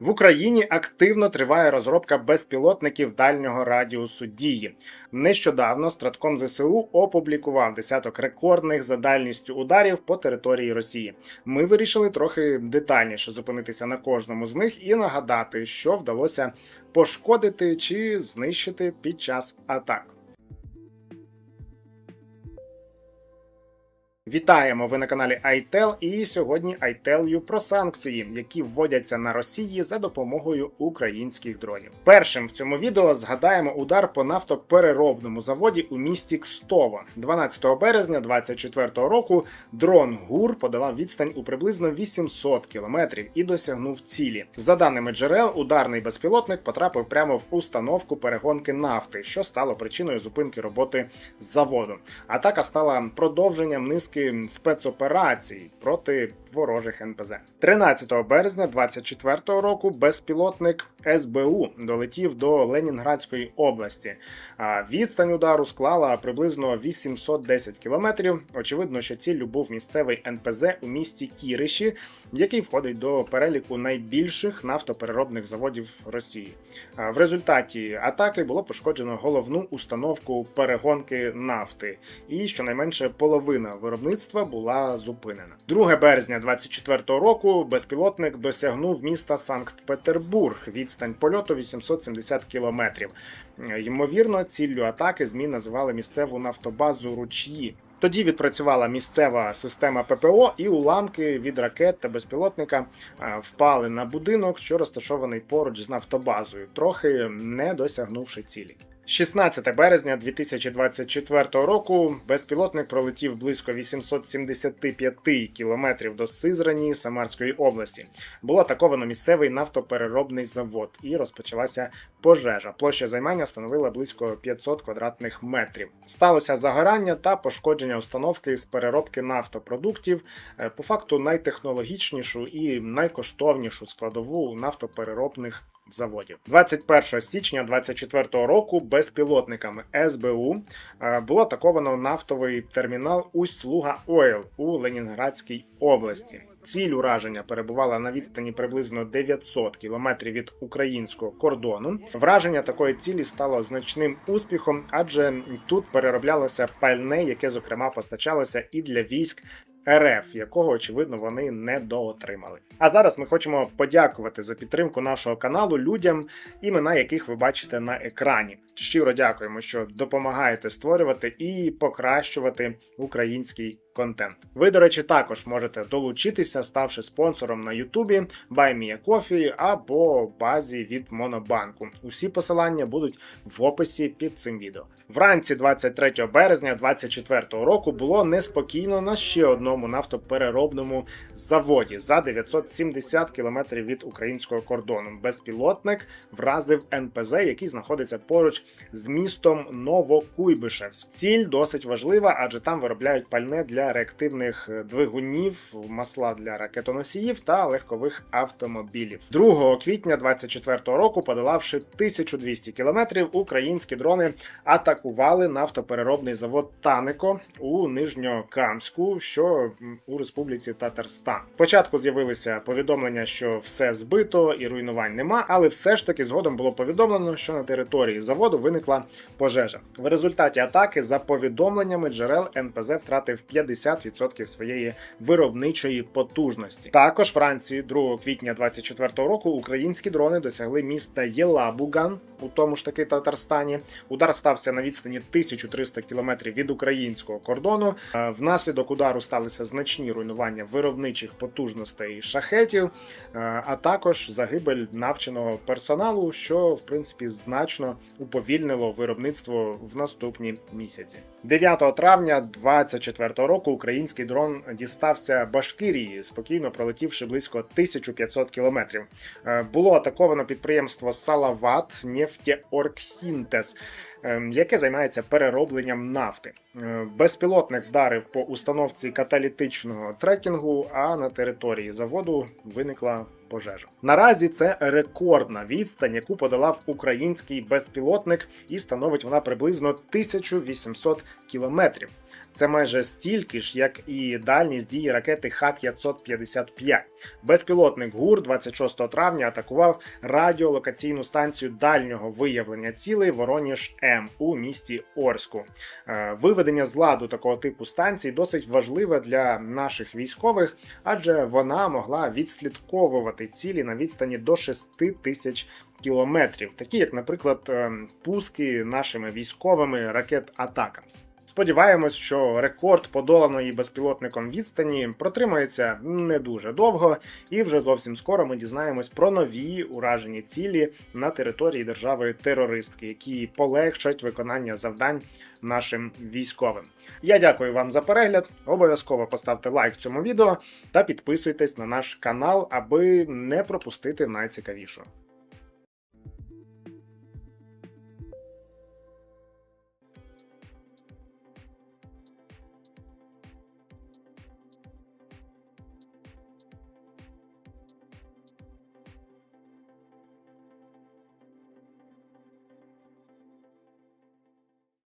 В Україні активно триває розробка безпілотників дальнього радіусу дії. Нещодавно Стратком ЗСУ опублікував десяток рекордних за дальністю ударів по території Росії. Ми вирішили трохи детальніше зупинитися на кожному з них і нагадати, що вдалося пошкодити чи знищити під час атак. Вітаємо! Ви на каналі iTel і сьогодні iTelю про санкції, які вводяться на Росії за допомогою українських дронів. Першим в цьому відео згадаємо удар по нафтопереробному заводі у місті Кстово. 12 березня 2024 року дрон ГУР подолав відстань у приблизно 800 кілометрів і досягнув цілі. За даними джерел, ударний безпілотник потрапив прямо в установку перегонки нафти, що стало причиною зупинки роботи заводу. Атака стала продовженням низки спецоперацій проти ворожих НПЗ. 13 березня 2024 року безпілотник СБУ долетів до Ленінградської області. А відстань удару склала приблизно 810 кілометрів. Очевидно, що ціллю був місцевий НПЗ у місті Кіриші, який входить до переліку найбільших нафтопереробних заводів Росії. В результаті атаки було пошкоджено головну установку перегонки нафти, і щонайменше половина виробництва була зупинена. 2 березня 2024 року безпілотник досягнув міста Санкт-Петербург. Відстань польоту 870 кілометрів. Е, Ймовірно, ціллю атаки ЗМІ називали місцеву нафтобазу руч'ї. Тоді відпрацювала місцева система ППО, і уламки від ракет та безпілотника е, впали на будинок, що розташований поруч з нафтобазою, трохи не досягнувши цілі. 16 березня 2024 року безпілотник пролетів близько 875 кілометрів до Сизрані Самарської області. Було атаковано місцевий нафтопереробний завод і розпочалася пожежа. Площа займання становила близько 500 квадратних метрів. Сталося загорання та пошкодження установки з переробки нафтопродуктів, е, по факту найтехнологічнішу і найкоштовнішу складову нафтопереробних заводів. 21 січня 2024 року безпілотниками СБУ е, було атаковано нафтовий термінал Усть-Луга Ойл у Ленінградській області. Ціль ураження перебувала на відстані приблизно 900 кілометрів від українського кордону. Враження такої цілі стало значним успіхом, адже тут перероблялося пальне, яке зокрема постачалося і для військ. РФ, якого очевидно вони не доотримали. А зараз ми хочемо подякувати за підтримку нашого каналу людям, імена яких ви бачите на екрані. Щиро дякуємо, що допомагаєте створювати і покращувати український контент. Ви, до речі, також можете долучитися, ставши спонсором на Ютубі, Coffee або базі від Монобанку. Усі посилання будуть в описі під цим відео. Вранці 23 березня 2024 року було неспокійно на ще одному нафтопереробному заводі за 970 кілометрів від українського кордону. Безпілотник вразив НПЗ, який знаходиться поруч з містом Новокуйбишевськ. Ціль досить важлива, адже там виробляють пальне для реактивних двигунів, масла для ракетоносіїв та легкових автомобілів. 2 квітня 2024 року, подолавши 1200 кілометрів, українські дрони атакували нафтопереробний завод Танеко у Нижньокамську, що у Республіці Татарстан. Спочатку з'явилися повідомлення, що все збито і руйнувань нема, але все ж таки згодом було повідомлено, що на території заводу виникла пожежа. В результаті атаки, за повідомленнями джерел, НПЗ втратив 50% своєї виробничої потужності. Також вранці 2 квітня 2024 року українські дрони досягли міста Єлабуган у тому ж таки Татарстані. Удар стався на відстані 1300 кілометрів від українського кордону. Е, Внаслідок удару сталися значні руйнування виробничих потужностей шахетів, е, а також загибель навченого персоналу, що в принципі значно уповільнило виробництво в наступні місяці. 9 травня 2024 року український дрон дістався Башкирії, спокійно пролетівши близько 1500 кілометрів. Е, Було атаковано підприємство Салават Нефтеоргсінтез, ем, яке займається переробленням нафти. Е, Безпілотник вдарив по установці каталітичного трекінгу, а на території заводу виникла пожежа. Наразі це рекордна відстань, яку подолав український безпілотник, і становить вона приблизно 1800 кілометрів. Це майже стільки ж, як і дальність дії ракети Х-555. Безпілотник ГУР 26 травня атакував радіолокаційну станцію дальнього виявлення цілей Вороніж М у місті Орську. Е, Виведення з ладу такого типу станцій досить важливе для наших військових, адже вона могла відслідковувати цілі на відстані до 6 тисяч кілометрів, такі як, наприклад, ем, пуски нашими військовими ракет Атакамс. Сподіваємось, що рекорд подоланої безпілотником відстані протримається не дуже довго, і вже зовсім скоро ми дізнаємось про нові уражені цілі на території держави терористки, які полегшать виконання завдань нашим військовим. Я дякую вам за перегляд. Обов'язково поставте лайк цьому відео та підписуйтесь на наш канал, аби не пропустити найцікавішого.